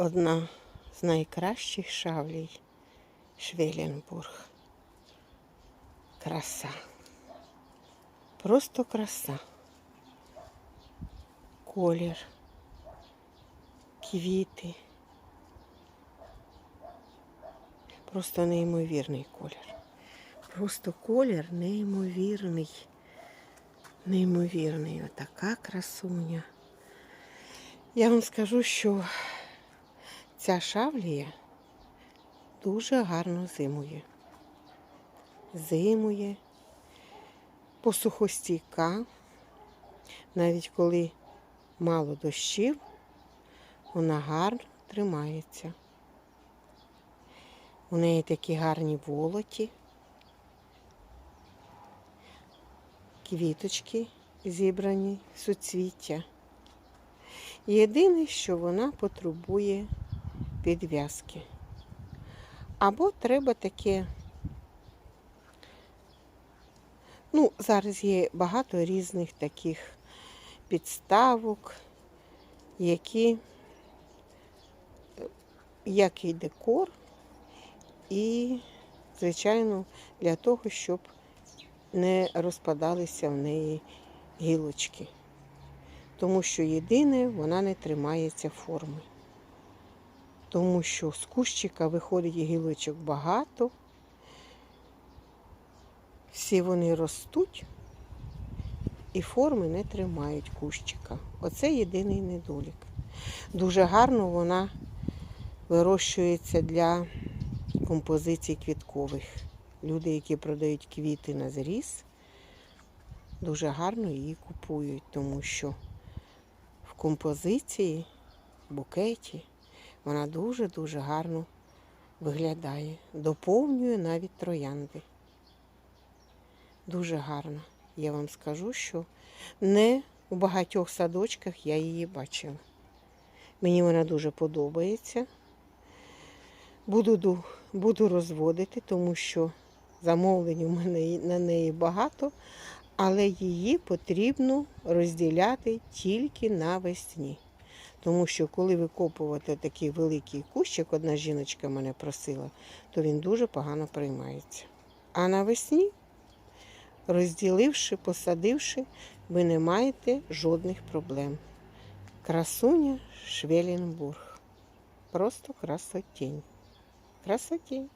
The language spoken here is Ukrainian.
одна з найкращих шавлій Швеленбург. Краса. Просто краса. Колір, квіти. Просто неймовірний колір. Просто колір неймовірний. Неймовірний. Отака красуня. Я вам скажу, що ця шавлія дуже гарно зимує. Зимує, посухостійка, навіть коли мало дощів, вона гарно тримається. У неї такі гарні волоті, квіточки зібрані, суцвіття. Єдине, що вона потребує підв'язки. Або треба таке. Ну, зараз є багато різних таких підставок, які як і декор, і, звичайно, для того, щоб не розпадалися в неї гілочки. Тому що єдине, вона не тримається форми. Тому що з кущика виходить гілочок багато, всі вони ростуть і форми не тримають кущика. Оце єдиний недолік. Дуже гарно вона вирощується для композицій квіткових. Люди, які продають квіти на зріз, дуже гарно її купують, тому що в композиції, в букеті вона дуже-дуже гарно виглядає. Доповнює навіть троянди. Дуже гарно. Я вам скажу, що не у багатьох садочках я її бачила. Мені вона дуже подобається. Буду, буду розводити, тому що замовлень у мене на неї багато, але її потрібно розділяти тільки навесні. Тому що коли викопувати такий великий кущик, одна жіночка мене просила, то він дуже погано приймається. А навесні, розділивши, посадивши, ви не маєте жодних проблем. Красуня Швеленбург. Просто красотінь. Красотінь.